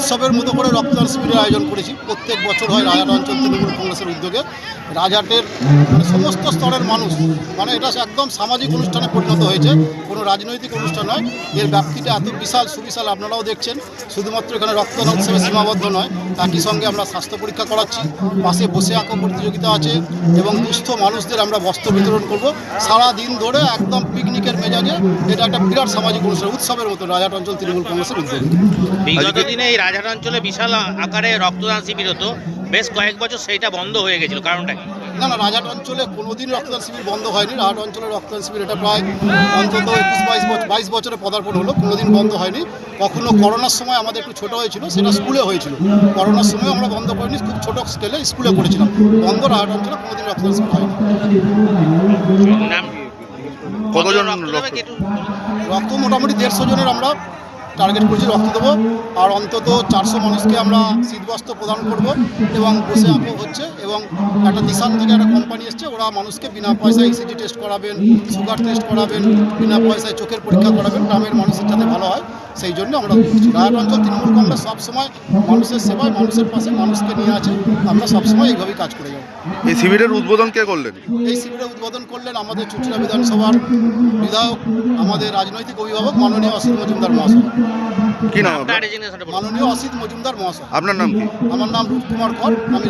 উৎসবের মতো করে রক্তদান শিবিরের আয়োজন করেছি। প্রত্যেক বছর হয় রাজাট অঞ্চল, তৃণমূল কংগ্রেসের উদ্যোগে। রাজাটের মানে সমস্ত স্তরের মানুষ মানে এটা একদম সামাজিক অনুষ্ঠানে পরিণত হয়েছে। কোনো রাজনৈতিক অনুষ্ঠান নয়। এর ব্যাপ্তিটা এত বিশাল, সুবিশাল, আপনারাও দেখছেন। শুধুমাত্র এখানে রক্তদান উৎসবে সীমাবদ্ধ নয় একই সঙ্গে আমরা স্বাস্থ্য পরীক্ষা করাচ্ছি। পাশে বসে আঁকো প্রতিযোগিতা আছে এবং দুস্থ মানুষদের আমরা বস্ত্র বিতরণ করব। সারা দিন ধরে একদম পিকনিকের মেজাজে এটা একটা বিরাট সামাজিক অনুষ্ঠান, উৎসবের মতো রাজাট অঞ্চল, তৃণমূল কংগ্রেসের উদ্যোগে। দিনে এই রাজহাট অঞ্চলে বিশাল আকারে রক্তদান শিবির হতো। বেশ কয়েক বছর সেইটা বন্ধ হয়ে গেছিল কারণটা কি? না না রাজাট অঞ্চলে কোনোদিন রক্তদান শিবির বন্ধ হয়নি। রাজাট অঞ্চলের রক্তদান শিবির এটা প্রায় অন্তত একুশ বাইশ বছর বাইশ বছরে পদার্পণ হলো কোনোদিন বন্ধ হয়নি। কখনো করোনার সময় আমাদের একটু ছোটো হয়েছিল সেটা স্কুলে হয়েছিল। করোনার সময় আমরা বন্ধ করিনি খুব ছোটো স্কেলে স্কুলে করেছিলাম। বন্ধ রাজাট অঞ্চলে কোনোদিন রক্তদান শিবির হয়নি। কতজন রক্ত মোটামুটি দেড়শো জনের আমরা টার্গেট করছি, রক্ত দেবো। আর অন্তত চারশো মানুষকে আমরা শীতবস্ত্র প্রদান করব এবং বসে আঁকো হচ্ছে এবং একটা দিশান থেকে একটা কোম্পানি এসছে, ওরা মানুষকে বিনা পয়সায় ইসিজি টেস্ট করাবেন সুগার টেস্ট করাবেন, বিনা পয়সায় চোখের পরীক্ষা করাবেন, গ্রামের মানুষের যাতে ভালো হয়, সেই জন্য আমরা রায়ট অঞ্চল, তৃণমূল কংগ্রেস সবসময় মানুষের সেবায়, মানুষের পাশে মানুষকে নিয়ে আছে, আমরা সবসময় এইভাবেই কাজ করে যাব। এই শিবিরের উদ্বোধন কে করলেন? এই শিবিরের উদ্বোধন করলেন আমাদের চুচুড়া বিধানসভার বিধায়ক আমাদের রাজনৈতিক অভিভাবক মাননীয় অসিত মজুমদার মহাশয়। কি নাম মাননীয় অসিত মজুমদার মহাশয়। আপনার নাম কি? আমার নাম রূপকুমার কর আমি